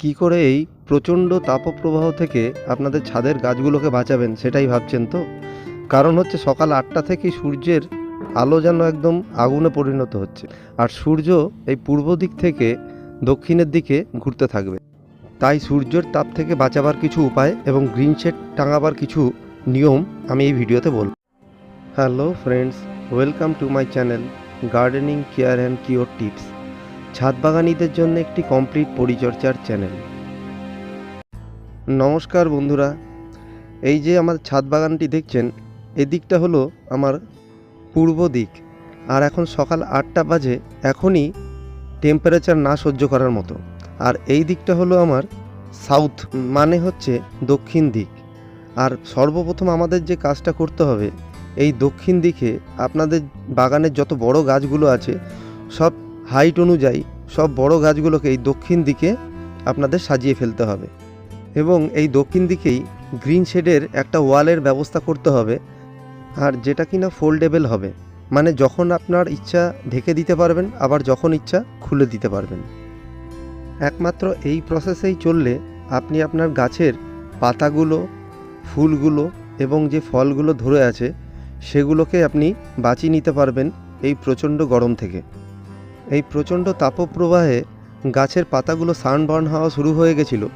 কি করে এই প্রচণ্ড তাপপ্রবাহ থেকে আপনাদের ছাদের গাছগুলোকে বাঁচাবেন সেটাই ভাবছেন তো? কারণ হচ্ছে সকাল আটটা থেকেই সূর্যের আলো যেন একদম আগুনে পরিণত হচ্ছে। আর সূর্য এই পূর্ব দিক থেকে দক্ষিণের দিকে ঘুরতে থাকবে। তাই সূর্যের তাপ থেকে বাঁচাবার কিছু উপায় এবং গ্রিন শেড টাঙাবার কিছু নিয়ম আমি এই ভিডিওতে বলব। Hello friends, welcome to my channel gardening care and cure tips. ছাদ বাগানিদের জন্য একটি কমপ্লিট পরিচর্যার চ্যানেল। নমস্কার বন্ধুরা, এই যে আমার ছাদ বাগানটি দেখছেন, এদিকটা হলো আমার পূর্ব দিক। আর এখন সকাল আটটা বাজে, এখনই টেম্পারেচার না সহ্য করার মতো। আর এই দিকটা হলো আমার সাউথ মানে হচ্ছে দক্ষিণ দিক। আর সর্বপ্রথম আমাদের যে কাজটা করতে হবে, এই দক্ষিণ দিকে আপনাদের বাগানের যত বড় গাছগুলো আছে, সব হাইট অনুযায়ী সব বড় গাছগুলোকে এই দক্ষিণ দিকে আপনাদের সাজিয়ে ফেলতে হবে এবং এই দক্ষিণ দিকেই গ্রিন শেডের একটা ওয়ালের ব্যবস্থা করতে হবে। আর যেটা কিনা ফোল্ডেবল হবে মানে যখন আপনার ইচ্ছা ঢেকে দিতে পারবেন, আবার যখন ইচ্ছা খুলে দিতে পারবেন। একমাত্র এই প্রসেসেই চললে আপনি আপনার গাছের পাতাগুলো, ফুলগুলো এবং যে ফলগুলো ধরে আছে, সেগুলোকে আপনি বাঁচিয়ে নিতে পারবেন এই প্রচণ্ড গরম থেকে। এই প্রচণ্ড তাপপ্রবাহে গাছের পাতাগুলো সানবার্ন হওয়া শুরু হয়ে গেছিল।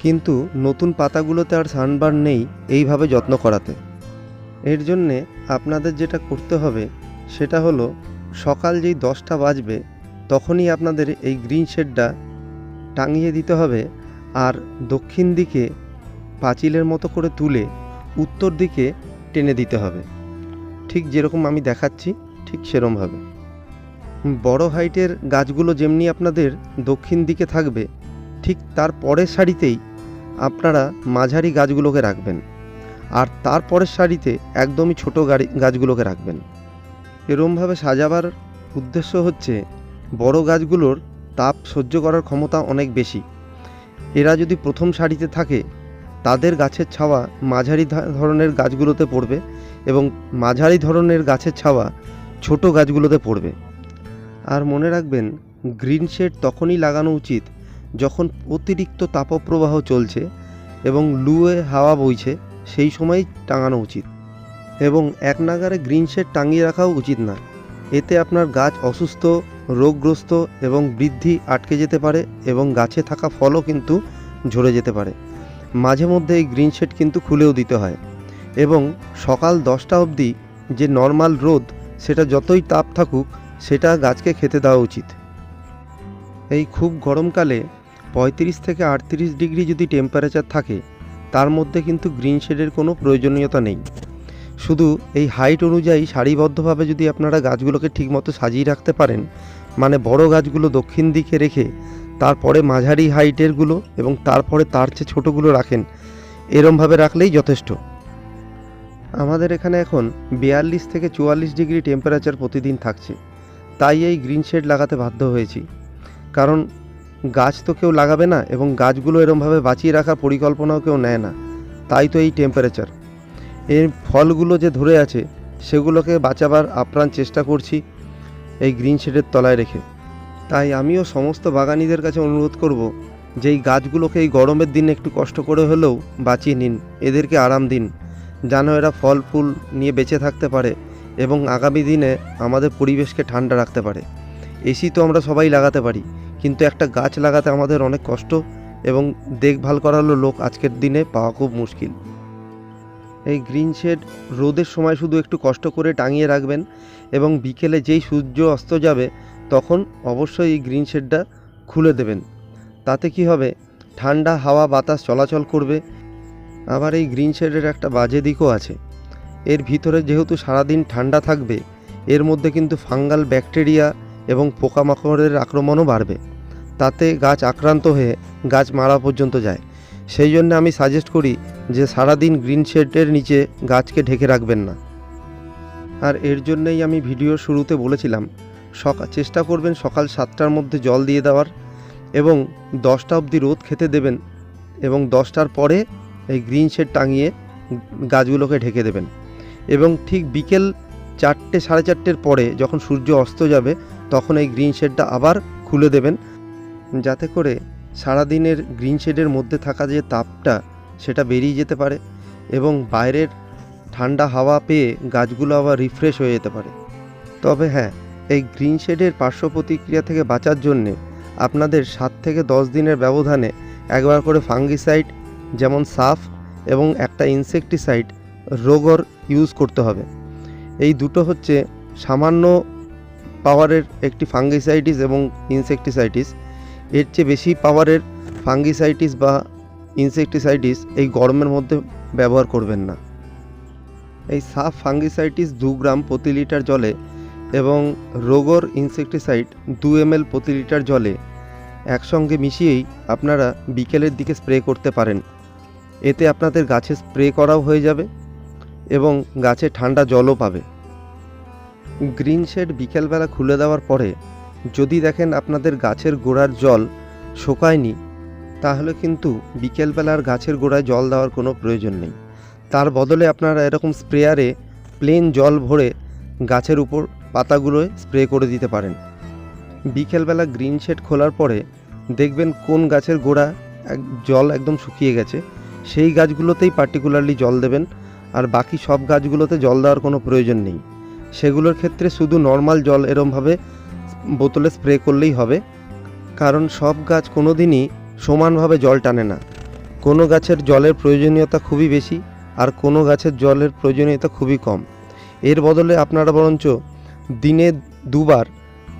কিন্তু নতুন পাতাগুলোতে আর সানবার্ন নেই এইভাবে যত্ন করাতে। এর জন্যে আপনাদের যেটা করতে হবে, সেটা হলো সকাল যেই দশটা বাজবে, তখনই আপনাদের এই গ্রিন শেডটা টাঙিয়ে দিতে হবে আর দক্ষিণ দিকে পাঁচিলের মতো করে তুলে উত্তর দিকে টেনে দিতে হবে। ঠিক যেরকম আমি দেখাচ্ছি, ঠিক সেরমভাবে বড় হাইটের গাছগুলো যেমনি আপনাদের দক্ষিণ দিকে থাকবে, ঠিক তার পরের সারিতেই আপনারা মাঝারি গাছগুলোকে রাখবেন। আর তার পরের সারিতে একদমই ছোট গাড়ি, গাছগুলোকে রাখবেন। এরমভাবে সাজাবার উদ্দেশ্য হচ্ছে বড় গাছগুলোর তাপ সহ্য করার ক্ষমতা অনেক বেশি। এরা যদি প্রথম সারিতে থাকে, তাদের গাছের ছাওয়া মাঝারি ধরনের গাছগুলোতে পড়বে এবং মাঝারি ধরনের গাছের ছাওয়া ছোট গাছগুলোতে পড়বে। আর মনে রাখবেন, গ্রিন শেড তখনই লাগানো উচিত যখন অতিরিক্ত তাপপ্রবাহ চলছে এবং লুয়ে হাওয়া বইছে সেই সময়ই টাঙানো উচিত। এবং এক নাগারে গ্রিন শেড টাঙিয়ে রাখাও উচিত না। এতে আপনার গাছ অসুস্থ, রোগগ্রস্ত এবং বৃদ্ধি আটকে যেতে পারে এবং গাছে থাকা ফলও কিন্তু ঝরে যেতে পারে। মাঝে মধ্যে এই গ্রিন শেড কিন্তু খুলেও দিতে হয়। এবং সকাল দশটা অবধি যে নর্মাল রোদ, সেটা যতই তাপ থাকুক সেটা গাছকে খেতে দেওয়া উচিত। এই খুব গরমকালে পঁয়ত্রিশ থেকে আটত্রিশ ডিগ্রি যদি টেম্পারেচার থাকে, তার মধ্যে কিন্তু গ্রিন শেডের কোনো প্রয়োজনীয়তা নেই। শুধু এই হাইট অনুযায়ী সারিবদ্ধভাবে যদি আপনারা গাছগুলোকে ঠিকমতো সাজিয়ে রাখতে পারেন মানে বড় গাছগুলো দক্ষিণ দিকে রেখে, তারপরে মাঝারি হাইটেরগুলো এবং তারপরে তার চেয়ে ছোটোগুলো রাখেন, এরমভাবে রাখলেই যথেষ্ট। আমাদের এখানে এখন বিয়াল্লিশ থেকে চুয়াল্লিশ ডিগ্রি টেম্পারেচার প্রতিদিন থাকছে। তাই এই গ্রিন শেড লাগাতে বাধ্য হয়েছি। কারণ গাছ তো কেউ লাগাবে না এবং গাছগুলো এরমভাবে বাঁচিয়ে রাখার পরিকল্পনাও কেউ নেয় না। তাই তো এই টেম্পারেচার এর ফলগুলো যে ধরে আছে, সেগুলোকে বাঁচাবার আপ্রাণ চেষ্টা করছি এই গ্রিন শেডের তলায় রেখে। তাই আমিও সমস্ত বাগানিদের কাছে অনুরোধ করব যে এই গাছগুলোকে এই গরমের দিনে একটু কষ্ট করে হলেও বাঁচিয়ে নিন। এদেরকে আরাম দিন। যেন এরা ফল, ফুল নিয়ে বেঁচে থাকতে পারে। এবং আগামী দিনে আমাদের পরিবেশকে ঠান্ডা রাখতে পারে। এসি তো আমরা সবাই লাগাতে পারি, কিন্তু একটা গাছ লাগাতে আমাদের অনেক কষ্ট এবং দেখভাল করারও লোক আজকের দিনে পাওয়া খুব মুশকিল। এই গ্রিন শেড রোদের সময় শুধু একটু কষ্ট করে টাঙিয়ে রাখবেন এবং বিকেলে যেই সূর্য অস্ত যাবে তখন অবশ্যই এই গ্রিন শেডটা খুলে দেবেন। তাতে কি হবে? ঠান্ডা হাওয়া বাতাস চলাচল করবে। আবার এই গ্রিন শেডের একটা বাজে দিকও আছে। এর ভিতরে যেহেতু সারাদিন ঠান্ডা থাকবে, এর মধ্যে কিন্তু ফাঙ্গাল ব্যাকটেরিয়া এবং পোকামাকড়ের আক্রমণও বাড়বে। তাতে গাছ আক্রান্ত হয়ে গাছ মারা পর্যন্ত যায়। সেই জন্য আমি সাজেস্ট করি যে সারাদিন গ্রিন শেডের নিচে গাছকে ঢেকে রাখবেন না। আর এর জন্যই আমি ভিডিওর শুরুতে বলেছিলাম সকাল চেষ্টা করবেন সকাল সাতটার মধ্যে জল দিয়ে দেওয়ার এবং দশটা অবধি রোদ খেতে দেবেন এবং দশটার পরে এই গ্রিন শেড টাঙিয়ে গাছগুলোকে ঢেকে দেবেন। এবং ঠিক বিকেল চারটে, সাড়ে চারটের পরে যখন সূর্য অস্ত যাবে, তখন এই গ্রিন শেডটা আবার খুলে দেবেন। যাতে করে সারাদিনের গ্রিন শেডের মধ্যে থাকা যে তাপটা, সেটা বেরিয়ে যেতে পারে এবং বাইরের ঠান্ডা হাওয়া পেয়ে গাছগুলো আবার রিফ্রেশ হয়ে যেতে পারে। তবে হ্যাঁ এই গ্রিন শেডের পার্শ্ব প্রতিক্রিয়া থেকে বাঁচার জন্যে আপনাদের সাত থেকে দশ দিনের ব্যবধানে একবার করে ফাঙ্গিসাইড, যেমন সাফ এবং একটা ইনসেকটিসাইড রোগর ইউজ করতে হবে। এই দুটো হচ্ছে সামান্য পাওয়ারের একটি ফাঙ্গিসাইটিস এবং ইনসেকটিসাইটিস এর চেয়ে বেশি পাওয়ারের ফাঙ্গিসাইটিস বা ইনসেকটিসাইটিস এই গরমের মধ্যে ব্যবহার করবেন না। এই সাফ ফাঙ্গিসাইটিস দু গ্রাম প্রতি লিটার জলে এবং রোগর ইনসেকটিসাইড দু এমএল প্রতি লিটার জলে একসঙ্গে মিশিয়েই আপনারা বিকেলের দিকে স্প্রে করতে পারেন। এতে আপনাদের গাছে স্প্রে করাও হয়ে যাবে। এবং গাছে ঠান্ডা জলও পাবে। গ্রিন শেড বিকেলবেলা খুলে দেওয়ার পরে যদি দেখেন আপনাদের গাছের গোড়ার জল শোকায়নি, তাহলে কিন্তু বিকেলবেলার গাছের গোড়ায় জল দেওয়ার কোনো প্রয়োজন নেই। তার বদলে আপনারা এরকম স্প্রেয়ারে প্লেন জল ভরে গাছের উপর পাতাগুলোয় স্প্রে করে দিতে পারেন। বিকেলবেলা গ্রিন শেড খোলার পরে দেখবেন কোন গাছের গোড়া জল একদম শুকিয়ে গেছে। সেই গাছগুলোতেই পার্টিকুলারলি জল দেবেন। আর বাকি সব গাছগুলোতে জল দেওয়ার কোনো প্রয়োজন নেই। সেগুলোর ক্ষেত্রে শুধু নর্মাল জল এরমভাবে বোতলে স্প্রে করলেই হবে। কারণ সব গাছ কোনো দিনই সমানভাবে জল টানে না। কোনো গাছের জলের প্রয়োজনীয়তা খুবই বেশি আর কোনো গাছের জলের প্রয়োজনীয়তা খুবই কম। এর বদলে আপনারা বরঞ্চ দিনে দুবার,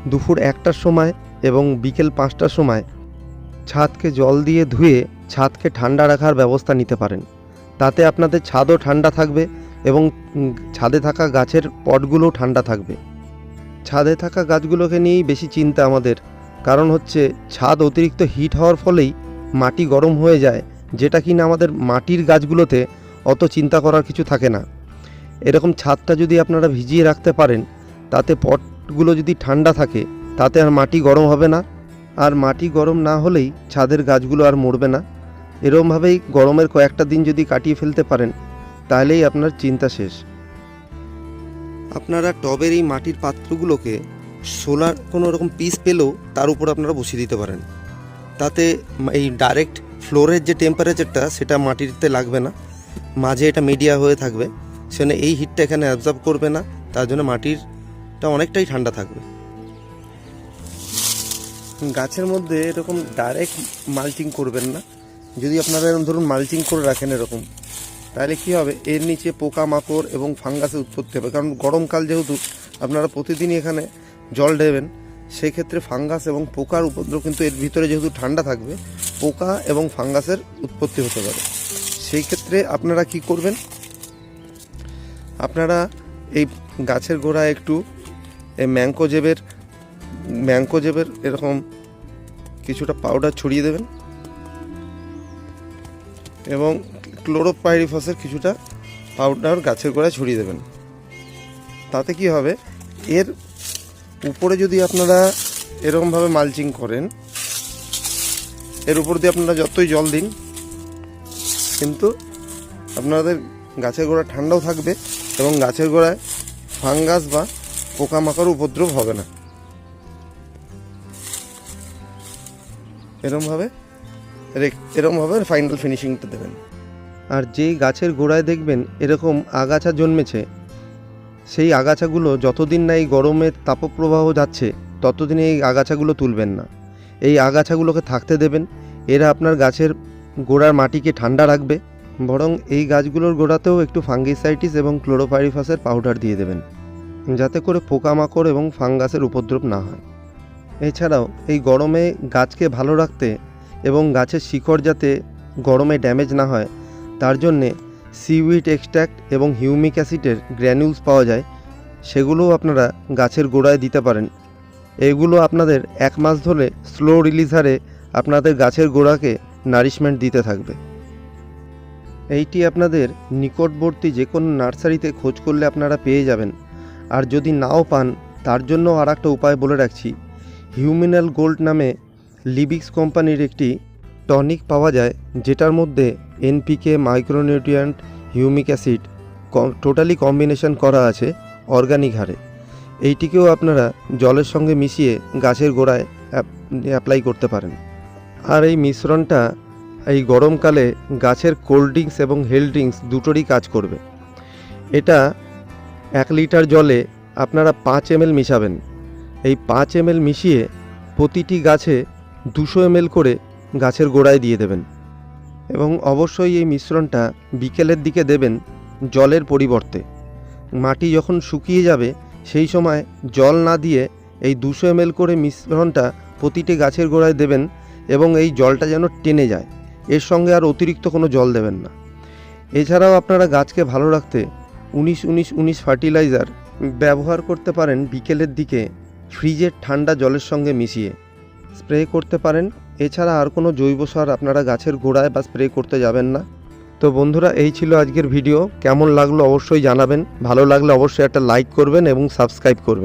দুপুর একটার সময় এবং বিকেল পাঁচটার সময় ছাদকে জল দিয়ে ধুয়ে ছাদকে ঠান্ডা রাখার ব্যবস্থা নিতে পারেন। তাতে আপনাদের ছাদও ঠান্ডা থাকবে এবং ছাদে থাকা গাছের পটগুলোও ঠান্ডা থাকবে। ছাদে থাকা গাছগুলোকে নিয়েই বেশি চিন্তা আমাদের, কারণ হচ্ছে ছাদ অতিরিক্ত হিট হওয়ার ফলেই মাটি গরম হয়ে যায়, যেটা কিনা আমাদের মাটির গাছগুলোতে অত চিন্তা করার কিছু থাকে না। এরকম ছাদটা যদি আপনারা ভিজিয়ে রাখতে পারেন, তাতে পটগুলো যদি ঠান্ডা থাকে, তাতে আর মাটি গরম হবে না। আর মাটি গরম না হলেই ছাদের গাছগুলো আর মরবে না। এরমভাবেই গরমের কয়েকটা দিন যদি কাটিয়ে ফেলতে পারেন, তাহলেই আপনার চিন্তা শেষ। আপনারা টবের এই মাটির পাত্রগুলোকে সোলার কোনো রকম পিস পেলেও তার উপর আপনারা বসিয়ে দিতে পারেন। তাতে এই ডাইরেক্ট ফ্লোরের যে টেম্পারেচারটা, সেটা মাটিতে লাগবে না। মাঝে এটা মিডিয়া হয়ে থাকবে। সেখানে এই হিটটা এখানে অ্যাবজর্ব করবে না। তার জন্য মাটিরটা অনেকটাই ঠান্ডা থাকবে। গাছের মধ্যে এরকম ডাইরেক্ট মালচিং করবেন না। যদি আপনারা এরকম ধরুন মালচিং করে রাখেন এরকম, তাহলে কি হবে? এর নিচে পোকামাকড় এবং ফাঙ্গাসের উৎপত্তি হবে। কারণ গরমকাল যেহেতু, আপনারা প্রতিদিনই এখানে জল দেবেন সেক্ষেত্রে ফাঙ্গাস এবং পোকার উপদ্রব কিন্তু এর ভিতরে যেহেতু ঠান্ডা থাকবে, পোকা এবং ফাঙ্গাসের উৎপত্তি হতে পারে। সেই ক্ষেত্রে আপনারা কি করবেন? আপনারা এই গাছের গোড়ায় একটু এই ম্যাঙ্কোজেবের ম্যাঙ্কোজেবের এরকম কিছুটা পাউডার ছড়িয়ে দেবেন। এবং ক্লোরোপাইরিফসের কিছুটা পাউডার গাছের গোড়ায় ছড়িয়ে দেবেন। তাতে কি হবে? এর উপরে যদি আপনারা এরকমভাবে মালচিং করেন, এর উপর দিয়ে আপনারা যতই জল দিন, কিন্তু আপনাদের গাছের গোড়া ঠান্ডাও থাকবে এবং গাছের গোড়ায় ফাঙ্গাস বা পোকামাকড় উপদ্রব হবে না। এরমভাবে এরমভাবে ফাইনাল ফিনিশিংটা দেবেন। আর যেই গাছের গোড়ায় দেখবেন, এরকম আগাছা জন্মেছে। সেই আগাছাগুলো যতদিন না এই গরমের তাপপ্রবাহ যাচ্ছে, ততদিন এই আগাছাগুলো তুলবেন না। এই আগাছাগুলোকে থাকতে দেবেন। এরা আপনার গাছের গোড়ার মাটিকে ঠান্ডা রাখবে। বরং এই গাছগুলোর গোড়াতেও একটু ফাঙ্গিসাইটিস এবং ক্লোরোপাইরিফাসের পাউডার দিয়ে দেবেন, যাতে করে পোকামাকড় এবং ফাঙ্গাসের উপদ্রব না হয়। এছাড়াও এই গরমে গাছকে ভালো রাখতে এবং গাছের শিকড় যাতে গরমে ড্যামেজ না হয়, তার জন্যে সিউইট এক্সট্র্যাক্ট এবং হিউমিক অ্যাসিডের গ্র্যানিউলস পাওয়া যায়, সেগুলোও আপনারা গাছের গোড়ায় দিতে পারেন। এগুলো আপনাদের এক মাস ধরে স্লো রিলিজ হারে আপনাদের গাছের গোড়াকে নারিশমেন্ট দিতে থাকবে। এইটি আপনাদের নিকটবর্তী যে কোনো নার্সারিতে খোঁজ করলে আপনারা পেয়ে যাবেন। আর যদি নাও পান, তার জন্য আর উপায় বলে রাখছি। হিউমিনাল গোল্ড নামে লিবিক্স কোম্পানির একটি টনিক পাওয়া যায়, যেটার মধ্যে NPK micronutrient humic acid totally combination করা আছে অর্গানিক হারে। এইটিকেও আপনারা জলের সঙ্গে মিশিয়ে গাছের গোড়ায় অ্যাপ্লাই করতে পারেন। আর এই মিশ্রণটা এই গরমকালে গাছের কোল্ড ড্রিঙ্কস এবং হেলথ ড্রিঙ্কস দুটোরই কাজ করবে। এটা এক লিটার জলে আপনারা পাঁচ এমএল মিশাবেন। এই পাঁচ এমএল মিশিয়ে প্রতিটি গাছে দুশো এমএল করে গাছের গোড়ায় দিয়ে দেবেন এবং অবশ্যই এই মিশ্রণটা বিকেলের দিকে দেবেন জলের পরিবর্তে। মাটি যখন শুকিয়ে যাবে, সেই সময় জল না দিয়ে এই দুশো এমএল করে মিশ্রণটা প্রতিটি গাছের গোড়ায় দেবেন এবং এই জলটা যেন টেনে যায়। এর সঙ্গে আর অতিরিক্ত কোনো জল দেবেন না। এছাড়াও আপনারা গাছকে ভালো রাখতে উনিশ উনিশ উনিশ ফার্টিলাইজার ব্যবহার করতে পারেন বিকেলের দিকে ফ্রিজের ঠান্ডা জলের সঙ্গে মিশিয়ে। স্প্রে করতে পারেন। এছাড়া আর কোনো জৈব সার আপনারা গাছের গোড়ায় বা স্প্রে করতে যাবেন না। তো বন্ধুরা, এই ছিল আজকের ভিডিও। কেমন লাগল অবশ্যই জানাবেন। ভালো লাগলে অবশ্যই একটা লাইক করবেন এবং সাবস্ক্রাইব করবেন।